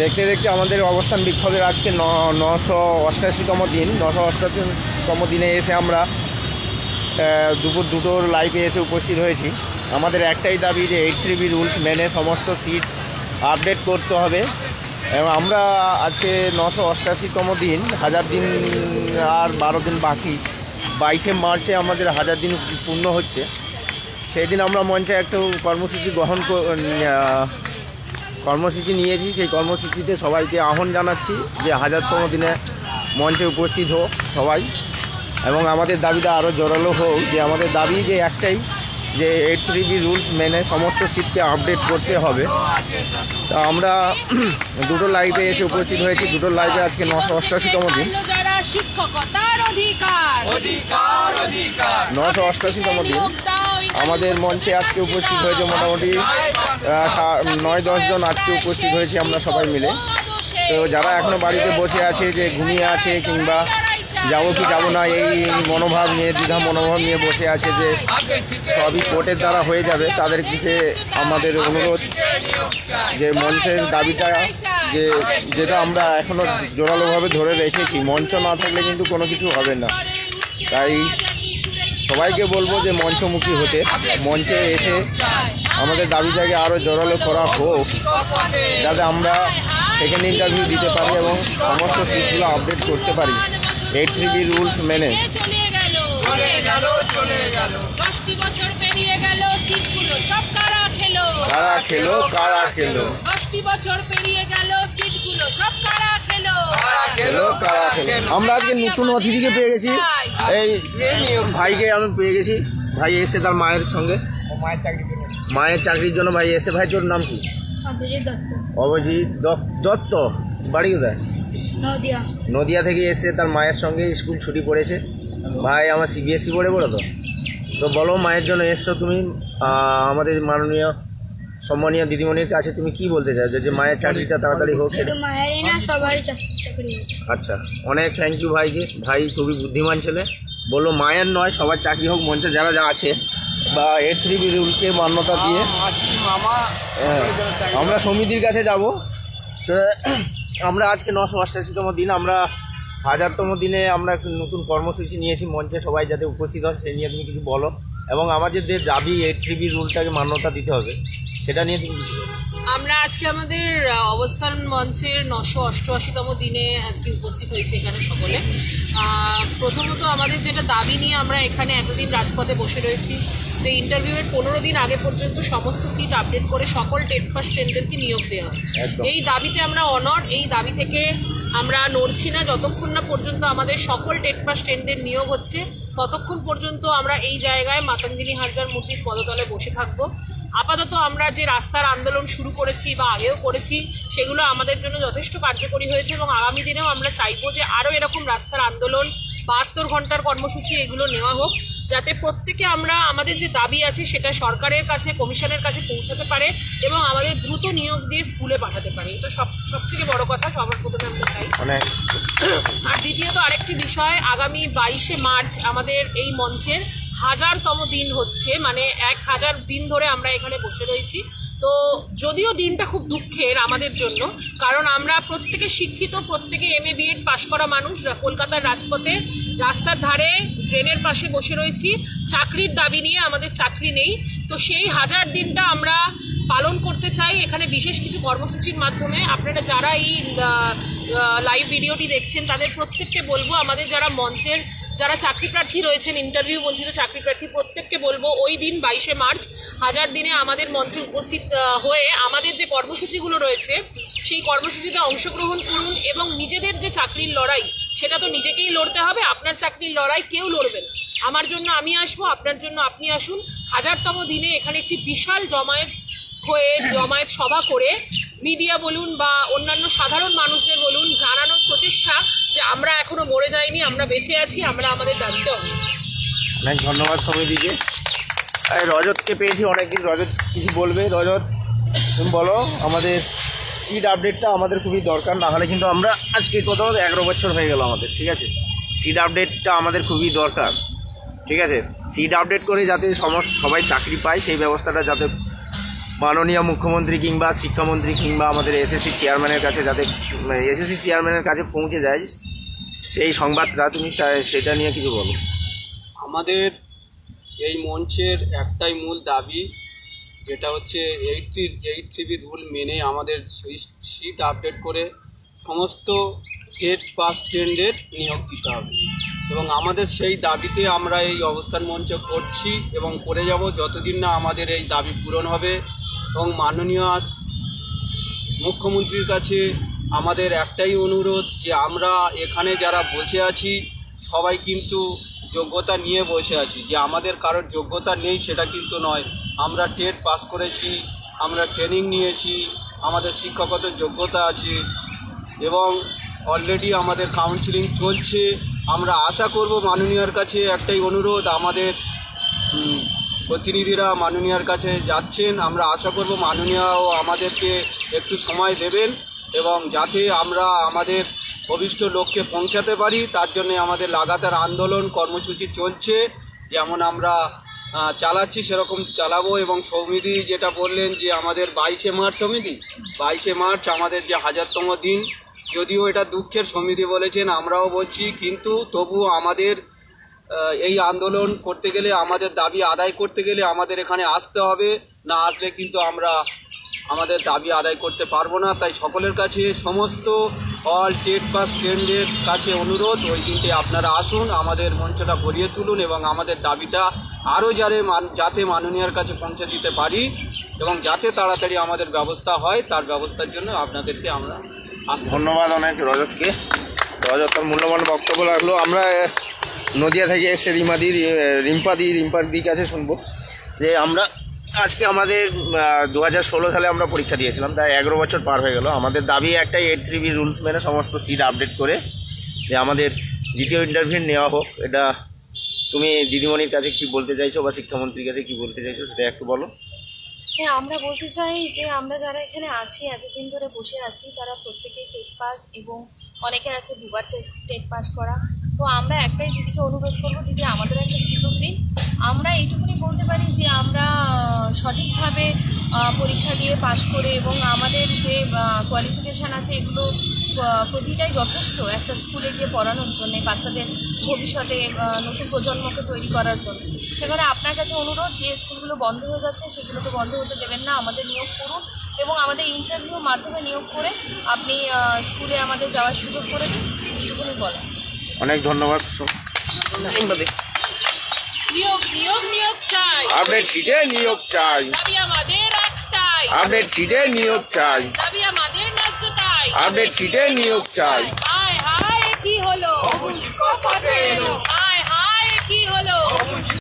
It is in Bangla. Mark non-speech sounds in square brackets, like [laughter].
দেখতে দেখতে আমাদের অবস্থান বিক্ষোভের আজকে নশো অষ্টাশিতম দিন, নশো অষ্টাশিতম দিনে এসে আমরা দুপুর দুটোর লাইভে এসে উপস্থিত হয়েছি। আমাদের একটাই দাবি যে এইট থ্রি বি রুলস মেনে সমস্ত সিট আপডেট করতে হবে। এবং আমরা আজকে নশো অষ্টাশিতম দিন, হাজার দিন আর বারো দিন বাকি। বাইশে মার্চে আমাদের হাজার দিন পূর্ণ হচ্ছে। সেই দিন আমরা মঞ্চে একটু কর্মসূচি গ্রহণ কর্মসূচি নিয়েছি সেই কর্মসূচিতে সবাইকে আহ্বান জানাচ্ছি যে হাজারতম দিনে মঞ্চে উপস্থিত হোক সবাই। এবং আমাদের দাবিটা আরও জোরালো হোক যে আমাদের দাবি যে একটাই যে এইট থ্রি বি রুলস মেনে সমস্ত সিটকে আপডেট করতে হবে। তা আমরা [clears throat] দুটো লাইভে এসে উপস্থিত হয়েছি। দুটো লাইভে আজকে নশো অষ্টাশিতম দিন। হারালো যারা শিক্ষকতার অধিকার। নশো অষ্টাশিতম দিন। আমাদের মঞ্চে আজকে উপস্থিত হয়েছে মোটামুটি নয় দশজন আজকে উপস্থিত হয়েছি আমরা সবাই মিলে। তো যারা এখনও বাড়িতে বসে আছে, যে ঘুমিয়ে আছে কিংবা যাব কি যাব না, এই মনোভাব নিয়ে, দ্বিধা মনোভাব নিয়ে বসে আছে যে সবই কোর্টের দ্বারা হয়ে যাবে তাদের দিকে আমাদের অনুরোধ যে মঞ্চের দাবিটা যে যেটা আমরা এখনও জোরালোভাবে ধরে রেখেছি, মঞ্চ না থাকলে কিন্তু কোনো কিছু হবে না। তাই সবাইকে বলব যে মঞ্চমুখী হতে, মঞ্চে এসে আমাদের দাবিটাকে আরও জোরালো করা হোক যাতে আমরা সেকেন্ড ইন্টারভিউ দিতে পারি এবং সমস্ত সিটগুলো আপডেট করতে পারি। এইট থ্রি বি রুলস মেনে। চলে গেল। চলে গেল চলে গেল। দশটি বছর পেরিয়ে গেল সিটগুলো। সব কারা খেলো? কারা খেলো খেলো? বছর পেরিয়ে গেল সিটগুলো। সব কারা খেলো? খেলো কারা খেলো? আমরা আজকে নতুন অতিথিকে পেয়ে গেছি। এই ভাইকে আমি পেয়ে গেছি। ভাই এসে তার মায়ের সঙ্গে। মায়ের চাকরির জন্য ভাই এসে ভাই তোর নাম কি? অভিজিৎ দত্ত। বাড়ি কোথায়? নদিয়া। নদিয়া থেকে এসে তার মায়ের সঙ্গে স্কুল ছুটি পড়েছে। ভাই আমার সিবিএসসি পড়ে পড়ো তো? তো বলো মায়ের জন্য এসছো তুমি। আমাদের মাননীয় সম্মানীয় দিদিমণির কাছে তুমি কি বলতে চাও যে মায়ের চাকরিটা তাড়াতাড়ি হোক। সেটা শুধু মায়েরই না সবারই চাকরি আচ্ছা অনেক থ্যাংক ইউ ভাইকে। ভাই খুবই বুদ্ধিমান ছেলে। বলল মায়ের নয় সবার চাকরি হোক মঞ্চে। যারা যা আছে বা এর থ্রি রুলকে মান্যতা দিয়ে। হ্যাঁ, আমরা সমিতির কাছে যাব। আমরা আজকে নশো অষ্টাশিতম দিন আমরা হাজারতম দিনে আমরা একটি নতুন কর্মসূচি নিয়েছি মঞ্চে সবাই যাতে উপস্থিত হয় সে নিয়ে তুমি কিছু বলো। এবং আমাদের যে দাবি এ থ্রি বি রুলটাকে মান্যতা দিতে হবে সেটা নিয়ে তুমি কিছু বলো। আমরা আজকে আমাদের অবস্থান মঞ্চের নশো অষ্টআশিতম দিনে আজকে উপস্থিত হয়েছে এখানে সকলে। প্রথমত আমাদের যেটা দাবি নিয়ে আমরা এখানে এতদিন রাজপথে বসে রয়েছি যে ইন্টারভিউয়ের পনেরো দিন আগে পর্যন্ত সমস্ত সিট আপডেট করে সকল টেট পাস ট্রেনদেরকে নিয়োগ দেওয়া হয়। এই দাবিতে আমরা অনর এই দাবি থেকে আমরা নড়ছি না যতক্ষণ না পর্যন্ত আমাদের সকল টেট পাস ট্রেনদের নিয়োগ হচ্ছে ততক্ষণ পর্যন্ত আমরা এই জায়গায় মাতঙ্গিনী হাজরার মূর্তির পদতলে বসে থাকব। আপাতত আমরা যে রাস্তার আন্দোলন শুরু করেছি বা আগেও করেছি সেগুলো আমাদের জন্য যথেষ্ট কার্যকরী হয়েছে এবং আগামী দিনেও আমরা চাইব যে আরও এরকম রাস্তার আন্দোলন বাহাত্তর ঘণ্টার কর্মসূচি এগুলো নেওয়া হোক যাতে প্রত্যেকে আমরা আমাদের যে দাবি আছে সেটা সরকারের কাছে কমিশনের কাছে পৌঁছাতে পারে এবং আমাদের দ্রুত নিয়োগ দিয়ে স্কুলে পাঠাতে পারে। এটা সব সব থেকে বড় কথা সবার প্রথমে আমরা চাই। আর দ্বিতীয়ত আরেকটি বিষয় আগামী বাইশে মার্চ আমাদের এই মঞ্চের হাজারতম দিন হচ্ছে মানে এক হাজার দিন ধরে আমরা এখানে বসে রয়েছি। তো যদিও দিনটা খুব দুঃখের আমাদের জন্য, কারণ আমরা প্রত্যেকে শিক্ষিত, প্রত্যেকে এম এ বিএড পাশ করা মানুষ কলকাতার রাজপথে রাস্তার ধারে ট্রেনের পাশে বসে রয়েছি। চাকরির দাবি নিয়ে আমাদের চাকরি নেই। তো সেই হাজার দিনটা আমরা পালন করতে চাই এখানে বিশেষ কিছু কর্মসূচির মাধ্যমে। আপনারা যারা এই লাইভ ভিডিওটি দেখছেন, তাদের প্রত্যেককে বলব, আমাদের যারা মঞ্চের যারা চাকরি প্রার্থী রয়েছেন ইন্টারভিউ বঞ্চিত চাকরি প্রার্থী প্রত্যেককে বলব, ওই দিন বাইশে মার্চ, হাজার দিনে আমাদের মঞ্চে উপস্থিত হয়ে আমাদের যে কর্মসূচিগুলো রয়েছে, সেই কর্মসূচিতে অংশগ্রহণ করুন এবং নিজেদের যে চাকরির লড়াই, সেটা তো নিজেকেই লড়তে হবে, আপনার চাকরির লড়াই কেউ লড়বে আমার জন্য আমি আসব, আপনার জন্য আপনি আসুন। হাজারতম দিনে এখানে একটি বিশাল জমায়েত হয়ে, জমায়েত সভা করে মিডিয়া বলুন বা অন্যান্য সাধারণ মানুষদের বলুন, জানানোর প্রচেষ্টা যে আমরা এখনও মরে যাইনি, আমরা বেঁচে আছি, আমরা আমাদের দাবিতে অনেক ধন্যবাদ সমিতিকে। এই রজতকে পেয়েছি অনেকদিন, রজত কিছু বলবে? রজত, তুমি বলো, আমাদের সিট আপডেটটা আমাদের খুবই দরকার, না হলে কিন্তু আমরা আজকে কত এগারো বছর হয়ে গেল আমাদের, ঠিক আছে? সিট আপডেটটা আমাদের খুবই দরকার, ঠিক আছে? সিট আপডেট করে যাতে সমস্ত সবাই চাকরি পায়, সেই ব্যবস্থাটা যাতে মাননীয় মুখ্যমন্ত্রী কিংবা শিক্ষামন্ত্রী কিংবা আমাদের এসএসসি চেয়ারম্যানের কাছে যাতে এসএসসি চেয়ারম্যানের কাছে পৌঁছে যায়, সেই সংবাদটা তুমি সেটা নিয়ে কিছু বলো। আমাদের এই মঞ্চের একটাই মূল দাবি, যেটা হচ্ছে eight three eight three rule মেনে আমাদের সিট আপডেট করে সমস্ত টেট পাস ট্রেন্ডের নিয়োগ দিতে হবে। এবং আমাদের সেই দাবিতে আমরা এই অবস্থান মঞ্চ করছি এবং করে যাব যতদিন না আমাদের এই দাবি পূরণ হবে। এবং মাননীয় মুখ্যমন্ত্রীর কাছে আমাদের একটাই অনুরোধ যে আমরা এখানে যারা বসে আছি, সবাই কিন্তু যোগ্যতা নিয়ে বসে আছি। যে আমাদের কারোর যোগ্যতা নেই সেটা কিন্তু নয়। আমরা টেট পাস করেছি, আমরা ট্রেনিং নিয়েছি, আমাদের শিক্ষাগত যোগ্যতা আছে এবং অলরেডি আমাদের কাউন্সিলিং চলছে। আমরা আশা করব মাননীয়ার কাছে একটাই অনুরোধ, আমাদের প্রতিনিধিরা মাননীয়ার কাছে যাচ্ছেন। আমরা আশা করব মাননীয়াও আমাদেরকে একটু সময় দেবেন এবং যাতে আমরা আমাদের অভিষ্ট লক্ষ্যে পৌঁছাতে পারি, তার জন্য আমাদের লাগাতার আন্দোলন কর্মসূচি চলছে। যেমন আমরা চালাচ্ছি, সেরকম চালাবো এবং সমিতি যেটা বললেন যে আমাদের বাইশে মার্চ সমিতি বাইশে মার্চ আমাদের যে হাজারতম দিন। যদিও এটা দুঃখের সমিতি বলেছেন, আমরাও বলছি, কিন্তু তবু আমাদের এই আন্দোলন করতে গেলে, আমাদের দাবি আদায় করতে গেলে আমাদের এখানে আসতে হবে। না আসলে কিন্তু আমরা আমাদের দাবি আদায় করতে পারব না। তাই সকলের কাছে সমস্ত অল টেট পাস স্টুডেন্টদের কাছে অনুরোধ, ওই দিনটি আপনারা আসুন, আমাদের মঞ্চটা ভরিয়ে তুলুন এবং আমাদের দাবিটা আরও যারে যাতে মাননীয়ার কাছে পৌঁছে দিতে পারি এবং যাতে তাড়াতাড়ি আমাদের ব্যবস্থা হয়, তার ব্যবস্থার জন্য আপনাদেরকে আমরা ধন্যবাদ অনেক রজতকে। রজত, তার মূল্যবান বক্তব্য রাখল আমরা নদিয়া থেকে এসে রিমাদি রিম্পাদি রিম্পাদির আছে শুনব। যে আমরা আজকে আমাদের দু হাজার ষোলো সালে আমরা পরীক্ষা দিয়েছিলাম, তাই এগারো বছর পার হয়ে গেল। আমাদের দাবি একটাই এইট থ্রি বি রুলস মেনে সমস্ত সিট আপডেট করে যে আমাদের দ্বিতীয় ইন্টারভিউ নেওয়া হোক। এটা তুমি দিদিমণির কাছে কি বলতে চাইছো বা শিক্ষামন্ত্রীর কাছে কি বলতে চাইছো সেটা একটু বলো। হ্যাঁ আমরা বলতে চাই যে আমরা যারা এখানে আছি, এতদিন ধরে বসে আছি, তারা প্রত্যেকেই টেট পাস এবং অনেকের আছে দুবার টেস্ট টেট পাস করা। তো আমরা একটাই দিদিকে অনুরোধ করব, দিদি আমাদের একটা সুযোগ দিন। আমরা এইটুকুনি বলতে পারি যে আমরা সঠিকভাবে পরীক্ষা দিয়ে পাশ করে এবং আমাদের যে কোয়ালিফিকেশান আছে এগুলো প্রতিটাই যথেষ্ট একটা স্কুলে গিয়ে পড়ানোর জন্য, বাচ্চাদের ভবিষ্যতে নতুন প্রজন্মকে তৈরি করার জন্য। সেখানে আপনার কাছে অনুরোধ যে স্কুলগুলো বন্ধ হয়ে যাচ্ছে সেগুলো তো বন্ধ হতে দেবেন না, আমাদের নিয়োগ করুন এবং আমাদের ইন্টারভিউর মাধ্যমে নিয়োগ করে আপনি স্কুলে আমাদের যাওয়ার সুযোগ করে দিন। এইটুকুনি বলা অনেক ধন্যবাদ। নিয়োগ চাই। আপডেট সিটে নিয়োগ চাই। আপডেট সিটে নিয়োগ চাই। দাবি আমাদের ন্যায্য তাই। আপডেট সিটে নিয়োগ চাই। কি হলো?